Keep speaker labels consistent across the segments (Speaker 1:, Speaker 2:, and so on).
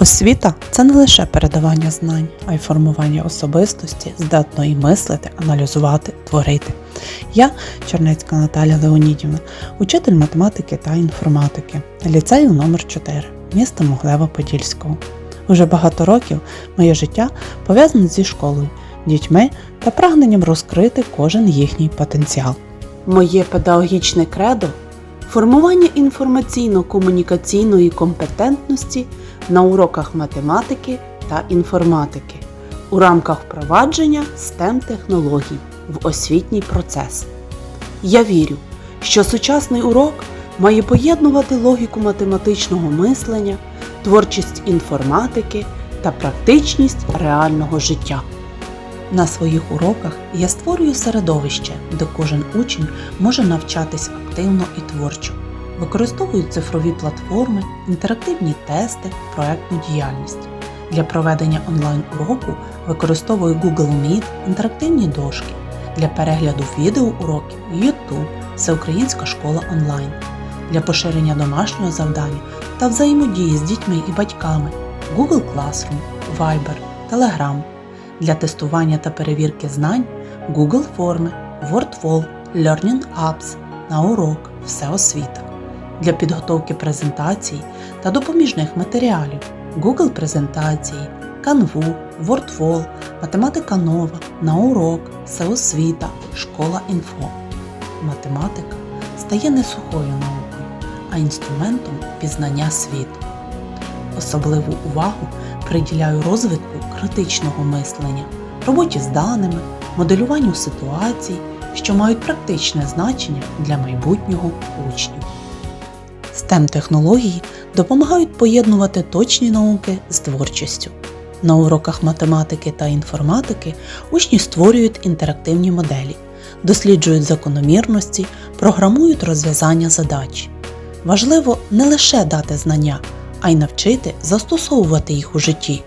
Speaker 1: Освіта це не лише передавання знань, а й формування особистості, здатної мислити, аналізувати, творити. Я, Чернецька Наталя Леонідівна, учитель математики та інформатики ліцею номер 4 міста Моглева-Подільського. Уже багато років моє життя пов'язане зі школою, дітьми та прагненням розкрити кожен їхній потенціал. Моє педагогічне кредо формування інформаційно-комунікаційної компетентності на уроках математики та інформатики у рамках впровадження STEM технологій в освітній процес. Я вірю, що сучасний урок має поєднувати логіку математичного мислення, творчість інформатики та практичність реального життя. На своїх уроках я створюю середовище, де кожен учень може навчатись активно і творчо. Використовую цифрові платформи, інтерактивні тести, проектну діяльність. Для проведення онлайн-уроку використовую Google Meet, інтерактивні дошки. Для перегляду відеоуроків YouTube, Всеукраїнська школа онлайн. Для поширення домашнього завдання та взаємодії з дітьми і батьками Google Classroom, Viber, Telegram. Для тестування та перевірки знань Google форми, WordWall, Learning Apps, на урок, все освіта. Для підготовки презентацій та допоміжних матеріалів Google презентації, Canvu, WordWall, Математика Нова, на урок, все освіта, школа інфо. Математика стає не сухою наукою, а інструментом пізнання світу. Особливу увагу приділяю розвитку критичного мислення, роботі з даними, моделюванню ситуацій, що мають практичне значення для майбутнього учнів. STEM технології допомагають поєднувати точні науки з творчістю. На уроках математики та інформатики учні створюють інтерактивні моделі, досліджують закономірності, програмують розв'язання задач. Важливо не лише дати знання, а й навчити застосовувати їх у житті.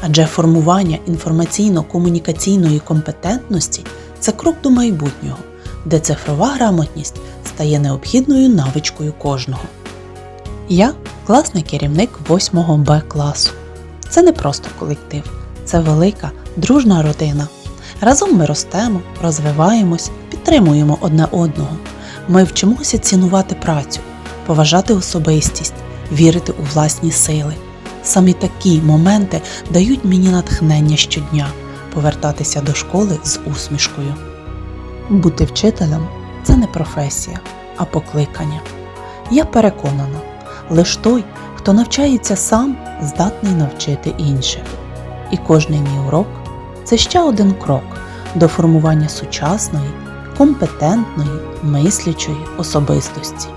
Speaker 1: Адже формування інформаційно-комунікаційної компетентності це крок до майбутнього, де цифрова грамотність стає необхідною навичкою кожного. Я класний керівник 8 Б класу. Це не просто колектив, це велика, дружна родина. Разом ми ростемо, розвиваємось, підтримуємо одне одного. Ми вчимося цінувати працю, поважати особистість, вірити у власні сили. Саме такі моменти дають мені натхнення щодня повертатися до школи з усмішкою. Бути вчителем це не професія, а покликання. Я переконана, лиш той, хто навчається сам, здатний навчити інших. І кожний мій урок це ще один крок до формування сучасної, компетентної, мислячої особистості.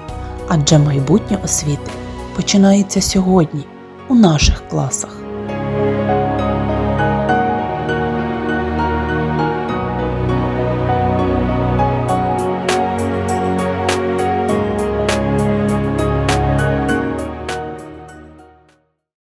Speaker 1: Адже майбутнє освіти починається сьогодні у наших класах.